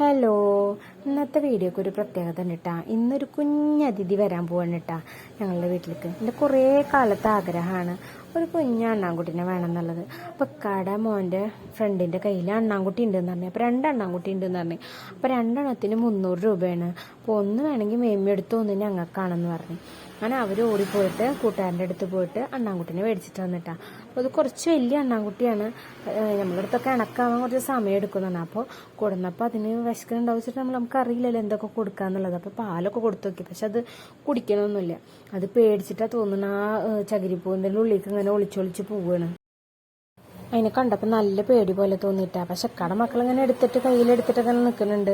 hello. ഇന്നത്തെ വീഡിയോക്ക് ഒരു പ്രത്യേകത ഉണ്ട് കേട്ടാ ഇന്നൊരു കുഞ്ഞതിഥി വരാൻ പോവാണ് കേട്ടാ ഞങ്ങളുടെ വീട്ടിലേക്ക്. എന്റെ കുറേ കാലത്തെ ആഗ്രഹമാണ്. ഒരു കുഞ്ഞ അണ്ണാൻകുട്ടീനെ വേണം എന്നുള്ളത് അപ്പോൾ കട മോന്റെ ഫ്രണ്ടിന്റെ കയ്യിൽ അണ്ണാൻകുട്ടി ഉണ്ടെന്ന് പറഞ്ഞു. അപ്പോൾ രണ്ട് അണ്ണാൻകുട്ടി ഉണ്ടെന്ന് പറഞ്ഞു. അപ്പോൾ രണ്ടെണ്ണത്തിന് മുന്നൂറ് രൂപയാണ്. അപ്പോൾ ഒന്ന് വേണമെങ്കിൽ മേമ്മെടുത്ത് ഒന്ന് ഞങ്ങൾക്കാണെന്ന് പറഞ്ഞു. അങ്ങനെ അവർ ഓടിപ്പോയിട്ട് കൂട്ടുകാരന്റെ അടുത്ത് പോയിട്ട് അണ്ണാൻകുട്ടീനെ മേടിച്ചിട്ട് വന്നിട്ടാ അപ്പോൾ അത് കുറച്ച് വലിയ അണ്ണാൻകുട്ടിയാണ്. നമ്മളടുത്തൊക്കെ ഇണക്കാവാൻ കുറച്ച് സമയം എടുക്കുന്നതാണ് അപ്പോൾ കൊടുന്നപ്പോൾ അതിന് വിശക്കുന്നുണ്ടാവും വെച്ചിട്ട് നമ്മൾ നമുക്ക് അറിയില്ലല്ലോ എന്തൊക്കെ കൊടുക്കാന്നുള്ളത്. അപ്പോൾ പാലൊക്കെ കൊടുത്തു നോക്കി. പക്ഷെ അത് കുടിക്കണമൊന്നുമില്ല അത് പേടിച്ചിട്ടാണ് തോന്നുന്നു ആ ചകിരിപ്പൂവിന്റെ ഉള്ളിലേക്ക് ഇങ്ങനെ ഒളിച്ചൊളിച്ച് പോവുകയാണ് അതിനെ കണ്ടപ്പോൾ നല്ല പേടി പോലെ തോന്നിയിട്ടാണ് പക്ഷെ കട മക്കളിങ്ങനെ എടുത്തിട്ട് അങ്ങനെ നിൽക്കുന്നുണ്ട്.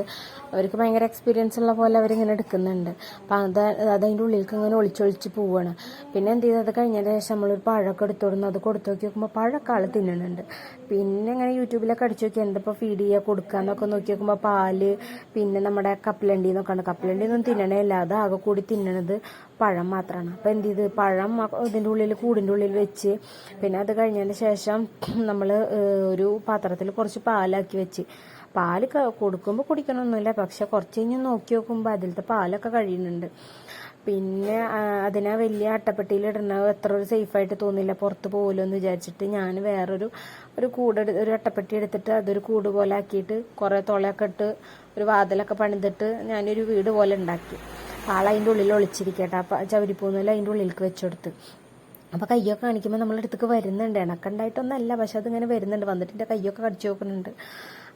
അവർക്ക് ഭയങ്കര എക്സ്പീരിയൻസ് ഉള്ള പോലെ അവരിങ്ങനെ എടുക്കുന്നുണ്ട്. അപ്പം അത് അതതിന്റെ ഉള്ളിലേക്ക് ഇങ്ങനെ ഒളിച്ചൊളിച്ച് പോവാണ്. പിന്നെ എന്ത് ചെയ്തത് കഴിഞ്ഞതിന് ശേഷം നമ്മളൊരു പഴമൊക്കെ എടുത്തു കൊടുക്കുന്നു അത് കൊടുത്തു നോക്കി നോക്കുമ്പോൾ പഴമൊക്കെ ആൾ തിന്നുന്നുണ്ട് പിന്നെ ഇങ്ങനെ യൂട്യൂബിലൊക്കെ അടിച്ചു നോക്കി എന്തിപ്പോൾ ഫീഡ് ചെയ്യുക കൊടുക്കുക എന്നൊക്കെ നോക്കി നോക്കുമ്പോൾ പാൽ പിന്നെ നമ്മുടെ കപ്പലണ്ടി എന്നൊക്കെ ഉണ്ട് കപ്പലണ്ടി ഒന്നും തിന്നണേ അത് ആകെ കൂടി തിന്നണത് പഴം മാത്രമാണ് അപ്പോൾ എന്ത് ചെയ്ത്? പഴം ഇതിന്റെ ഉള്ളിൽ കൂടിന്റെ ഉള്ളിൽ വെച്ച് പിന്നെ അത് കഴിഞ്ഞതിന് ശേഷം നമ്മൾ ഒരു പാത്രത്തിൽ കുറച്ച് പാലാക്കി വെച്ച് പാൽ കൊടുക്കുമ്പോൾ കുടിക്കണമൊന്നുമില്ല പക്ഷെ കുറച്ച് കഴിഞ്ഞ് നോക്കി നോക്കുമ്പോൾ അതിലത്തെ പാലൊക്കെ കഴിയുന്നുണ്ട്. പിന്നെ അതിനെ വലിയ അട്ടപ്പെട്ടിയിൽ ഇടുന്ന എത്ര ഒരു സേഫായിട്ട് തോന്നില്ല. പുറത്ത് പോകുമല്ലോ എന്ന് വിചാരിച്ചിട്ട് ഞാൻ വേറൊരു ഒരു കൂട് ഒരു അട്ടപ്പെട്ടി എടുത്തിട്ട് അതൊരു കൂട് പോലെ ആക്കിയിട്ട് കുറേ തുളയൊക്കെ ഇട്ട് ഒരു വാതിലൊക്കെ പണിതിട്ട് ഞാനൊരു വീട് പോലെ ഉണ്ടാക്കി. ആൾ അതിന്റെ ഉള്ളിൽ ഒളിച്ചിരിക്കട്ടെ. അപ്പം ചവരിപ്പൂന്നില്ല അതിന്റെ ഉള്ളിലേക്ക് വെച്ചെടുത്ത്. അപ്പോൾ കയ്യൊക്കെ കാണിക്കുമ്പോൾ നമ്മളെടുത്തേക്ക് വരുന്നുണ്ട്. ഇണക്കുണ്ടായിട്ടൊന്നല്ല പക്ഷെ അതിങ്ങനെ വരുന്നുണ്ട്. വന്നിട്ട് എന്റെ കയ്യൊക്കെ കടിച്ചു നോക്കുന്നുണ്ട്.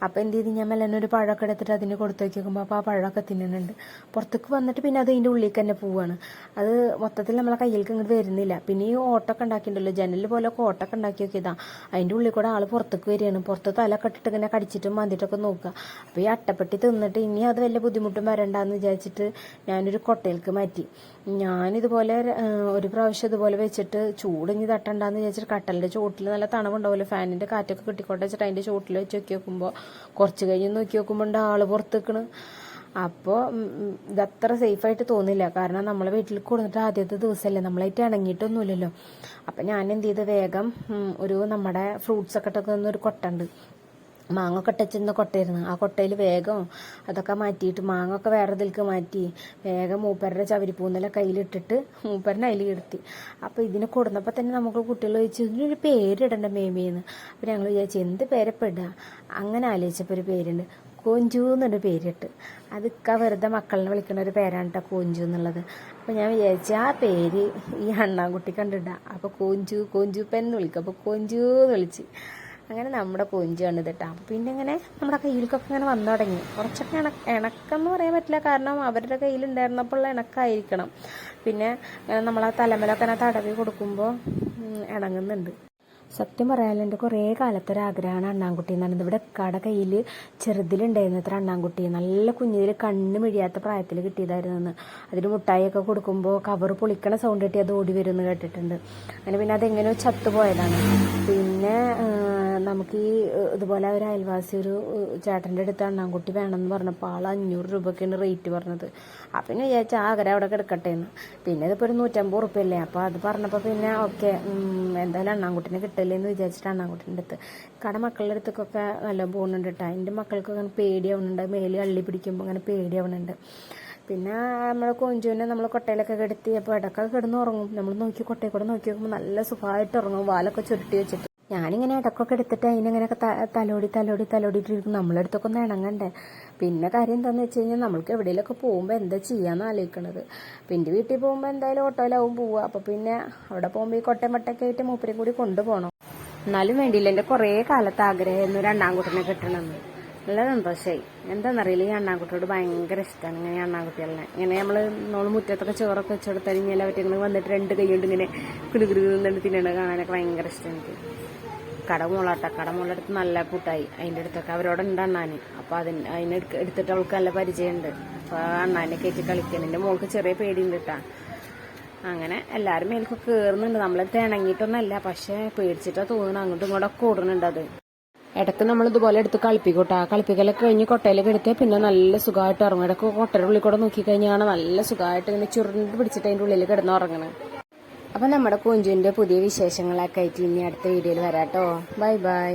അപ്പോൾ എന്ത് ചെയ്ത്? ഞാൻ മെല്ലനെ ഒരു പഴമൊക്കെ എടുത്തിട്ട് അതിന് കൊടുത്തു നോക്കുമ്പോൾ അപ്പോൾ ആ പഴമൊക്കെ തിന്നുന്നുണ്ട്. പുറത്തേക്ക് വന്നിട്ട് പിന്നെ അത് അതിന്റെ ഉള്ളിലേക്ക് തന്നെ പോവാണ്. അത് മൊത്തത്തിൽ നമ്മളെ കയ്യിലേക്ക് ഇങ്ങോട്ട് വരുന്നില്ല. പിന്നെ ഈ ഓട്ടൊക്കെ ഉണ്ടാക്കിയിട്ടുണ്ടല്ലോ. ജനൽ പോലെ ഓട്ടൊക്കെ ഉണ്ടാക്കി നോക്കിയതാ. അതിന്റെ ഉള്ളിൽ കൂടെ ആൾ പുറത്തേക്ക് വരികയാണ്. പുറത്ത് തല കെട്ടിട്ട് ഇങ്ങനെ കടിച്ചിട്ടും മന്തിട്ടൊക്കെ നോക്കുക. അപ്പോൾ ഈ അട്ടപ്പെട്ടി തിന്നിട്ട് ഇനി അത് വലിയ ബുദ്ധിമുട്ടും വരണ്ടെന്ന് വിചാരിച്ചിട്ട് ഞാനൊരു കൊട്ടയിലേക്ക് മാറ്റി. ഞാനിതുപോലെ ഒരു പ്രാവശ്യം ഇതുപോലെ വെച്ചിട്ട് ചൂടിഞ്ഞ് തട്ടണ്ടെന്ന് വിചാരിച്ചിട്ട് കട്ടലിന്റെ ചോട്ടിൽ നല്ല തണവുണ്ടാവുമല്ലോ ഫാനിന്റെ കാറ്റൊക്കെ കിട്ടിക്കോട്ടെ വെച്ചിട്ട് അതിന്റെ ചോട്ടിൽ വെച്ച് നോക്കി നോക്കുമ്പോൾ കുറച്ച് കഴിഞ്ഞ് നോക്കി നോക്കുമ്പോൾ ആൾ പുറത്തേക്കണ്. അപ്പോൾ ഇതത്ര സേഫായിട്ട് തോന്നില്ല. കാരണം നമ്മളെ വീട്ടിൽ കൊടുത്തിട്ട് ആദ്യത്തെ ദിവസമല്ലേ നമ്മളായിട്ട് ഇണങ്ങിയിട്ടൊന്നുമില്ലല്ലോ അപ്പം ഞാൻ എന്ത് ചെയ്ത് വേഗം ഒരു നമ്മുടെ ഫ്രൂട്ട്സ് ഒക്കെ ഇട്ടൊക്കെ ഒരു കൊട്ടുണ്ട് മാങ്ങ ഒക്കെ കൊട്ടയിരുന്നു ആ കൊട്ടയിൽ വേഗം അതൊക്കെ മാറ്റിയിട്ട് മാങ്ങൊക്കെ വേറെ ഇതിലേക്ക് മാറ്റി വേഗം മൂപ്പരുടെ ചവരിപ്പൂന്നല കയ്യിലിട്ടിട്ട് മൂപ്പരനെ അതിൽ കിടത്തി അപ്പോൾ ഇതിനെ കൊടുന്നപ്പോൾ തന്നെ നമുക്ക് കുട്ടികൾ ചോദിച്ചു ഇതിനൊരു പേരിടണ്ട മേമേന്ന് അപ്പോൾ ഞങ്ങൾ വിചാരിച്ചു എന്ത് പേരപ്പെടുക അങ്ങനെ ആലോചിച്ചപ്പോൾ ഒരു പേരുണ്ട് കോഞ്ചു എന്നൊരു പേരിട്ട്. അതൊക്കെ വെറുതെ മക്കളിനെ വിളിക്കുന്ന ഒരു പേരാണ് കേട്ടോ കോഞ്ചു എന്നുള്ളത്. അപ്പോൾ ഞാൻ വിചാരിച്ചു ആ പേര് ഈ അണ്ണാൻകുട്ടി കണ്ടിട്ടാ. അപ്പോൾ കോഞ്ചു കോഞ്ചു പെന്ന് വിളിക്കും. അപ്പോൾ കോഞ്ചു എന്ന് വിളിച്ച്. അങ്ങനെ നമ്മുടെ കൊഞ്ചാണ് കണ്ടത് കേട്ടോ പിന്നെ ഇങ്ങനെ നമ്മുടെ കയ്യിലേക്കൊക്കെ ഇങ്ങനെ വന്നു തുടങ്ങി. കുറച്ചൊക്കെ ഇണ ഇണക്കം എന്ന് പറയാൻ പറ്റില്ല. കാരണം അവരുടെ കയ്യിലുണ്ടായിരുന്നപ്പോൾ ഇണക്കായിരിക്കണം പിന്നെ നമ്മളെ തലമലൊക്കെ ഇങ്ങനെ തടവി കൊടുക്കുമ്പോൾ ഇണങ്ങുന്നുണ്ട് സത്യം പറയാനുള്ള എന്റെ കുറേ കാലത്തെ ഒരു ആഗ്രഹമാണ് അണ്ണാൻകുട്ടി എന്ന് പറയുന്നത്. ഇവിടെ കട കയ്യിൽ ചെറുതിലുണ്ടായിരുന്നു ഇത്ര അണ്ണാൻകുട്ടി. നല്ല കുഞ്ഞിൽ കണ്ണ് മിഴിയാത്ത പ്രായത്തിൽ കിട്ടിയതായിരുന്നു അതിന് മുട്ടായിയൊക്കെ കൊടുക്കുമ്പോൾ കവർ പൊളിക്കണ സൗണ്ട് കിട്ടി അത് ഓടി വരുമെന്ന് കേട്ടിട്ടുണ്ട്. അങ്ങനെ പിന്നെ അതെങ്ങനെയോ ചത്തുപോയതാണ്. പിന്നെ നമുക്ക് ഈ ഇതുപോലെ ഒരു അയൽവാസി ഒരു ചേട്ടന്റെ അടുത്ത് അണ്ണാൻകുട്ടി വേണമെന്ന് പറഞ്ഞപ്പോൾ ആൾ അഞ്ഞൂറ് രൂപയ്ക്കാണ് റേറ്റ് പറഞ്ഞത്. അപ്പം പിന്നെ വിചാരിച്ച ആഗ്രഹം അവിടെ കിടക്കട്ടെ എന്ന് പിന്നെ ഇതിപ്പോൾ ഒരു നൂറ്റമ്പത് റുപ്യല്ലേ അപ്പോൾ അത് പറഞ്ഞപ്പോൾ പിന്നെ ഓക്കെ എന്തായാലും അണ്ണാൻകുട്ടിനെ കിട്ടില്ലേ എന്ന് വിചാരിച്ചിട്ട് അണ്ണാൻകുട്ടിന്റെ അടുത്ത്. കട മക്കളുടെ അടുത്തൊക്കെ നല്ല പോകുന്നുണ്ട് കേട്ടോ എന്റെ മക്കൾക്ക് അങ്ങനെ പേടിയാവുന്നുണ്ട്. മേൽ അള്ളി പിടിക്കുമ്പോൾ അങ്ങനെ പേടിയാവുന്നുണ്ട്. പിന്നെ നമ്മളെ കൊഞ്ചുവിനെ നമ്മൾ കൊട്ടയിലൊക്കെ കിടത്തി അപ്പോൾ ഇടക്കൊക്കെ കിടന്ന് ഉറങ്ങും. നമ്മൾ നോക്കി കൊട്ടയിൽ കൂടെ നോക്കി നോക്കുമ്പോൾ നല്ല സുഖമായിട്ട് ഉറങ്ങും. വാലൊക്കെ ചുരുട്ടി വെച്ചിട്ട്. ഞാനിങ്ങനെ ഇടക്കൊക്കെ എടുത്തിട്ട് അതിനിങ്ങനെയൊക്കെ തലോടി തലോടി തലോടിയിട്ടിരിക്കും. നമ്മളെടുത്തൊക്കെ ഒന്ന് ഇണങ്ങണ്ടേ. പിന്നെ കാര്യം എന്താണെന്ന് വെച്ച് കഴിഞ്ഞാൽ നമ്മൾക്ക് എവിടെയെങ്കിലൊക്കെ പോകുമ്പോൾ എന്താ ചെയ്യാന്ന് ആലോചിക്കണത് പിന്നെ വീട്ടിൽ പോകുമ്പോൾ എന്തായാലും ഓട്ടോയിലാവും പോവുക. അപ്പോൾ പിന്നെ അവിടെ പോകുമ്പോൾ ഈ കൊട്ടയും മട്ടൊക്കെ ആയിട്ട് മൂപ്പരെയും കൂടി കൊണ്ടുപോകണം എന്നാലും വേണ്ടിയില്ല. എന്റെ കുറേ കാലത്ത് ആഗ്രഹമായിരുന്നു രണ്ടാം കുട്ടനെ കിട്ടണമെന്ന് നല്ല സന്തോഷമായി എന്താണെന്നറിയില്ല ഈ അണ്ണാൻകുട്ടിയോട് ഭയങ്കര ഇഷ്ടമാണ് ഇങ്ങനെ അണ്ണാൻകുട്ടികളെ ഇങ്ങനെ നമ്മൾ നമ്മൾ മുറ്റത്തൊക്കെ ചോറൊക്കെ വെച്ച് കൊടുത്താൽ കഴിഞ്ഞാൽ വന്നിട്ട് രണ്ട് കൈ കൊണ്ട് ഇങ്ങനെ കിടുകിടു നിന്നിട്ട് തിന്നണ കാണാനൊക്കെ ഭയങ്കര ഇഷ്ടം എനിക്ക്. കടമുളാട്ട കടമുളടുത്ത് നല്ല കൂട്ടായി. അതിന്റെ അടുത്തൊക്കെ അവരോട് ഉണ്ട് അണ്ണാന്. അപ്പം അതിന് അതിനെ എടുത്തിട്ട് അവൾക്ക് നല്ല പരിചയമുണ്ട് അപ്പോൾ അണ്ണാനെ കയറ്റി കളിക്കാൻ എന്റെ മോൾക്ക് ചെറിയ പേടിയുണ്ട് കേട്ടാ അങ്ങനെ എല്ലാവരും മേൽക്കൊക്കെ കയറുന്നുണ്ട് നമ്മളെ തിണങ്ങിയിട്ടൊന്നല്ല പക്ഷേ പേടിച്ചിട്ടാണ് തോന്നുന്നു അങ്ങോട്ടും ഇങ്ങോട്ടൊക്കെ ഓടുന്നുണ്ട് അത് ഇടയ്ക്ക് നമ്മൾ ഇതുപോലെ എടുത്ത് കളിപ്പിക്കൂട്ടാ. കളിപ്പിക്കലൊക്കെ കഴിഞ്ഞ് കൊട്ടയിലൊക്കെ എടുത്ത് പിന്നെ നല്ല സുഖമായിട്ട് ഉറങ്ങും. ഇടയ്ക്ക് കൊട്ടയുടെ ഉള്ളിൽ കൂടെ നോക്കിക്കഴിഞ്ഞാണ് നല്ല സുഖമായിട്ട് ഇങ്ങനെ ചുരുണ്ട് പിടിച്ചിട്ട് അതിന്റെ ഉള്ളിൽ കിടന്ന് ഉറങ്ങണം. അപ്പം നമ്മുടെ കുഞ്ചുവിന്റെ പുതിയ വിശേഷങ്ങളൊക്കെ ആയിട്ട് ഇനി അടുത്ത വീഡിയോയിൽ വരാട്ടോ. Bye bye.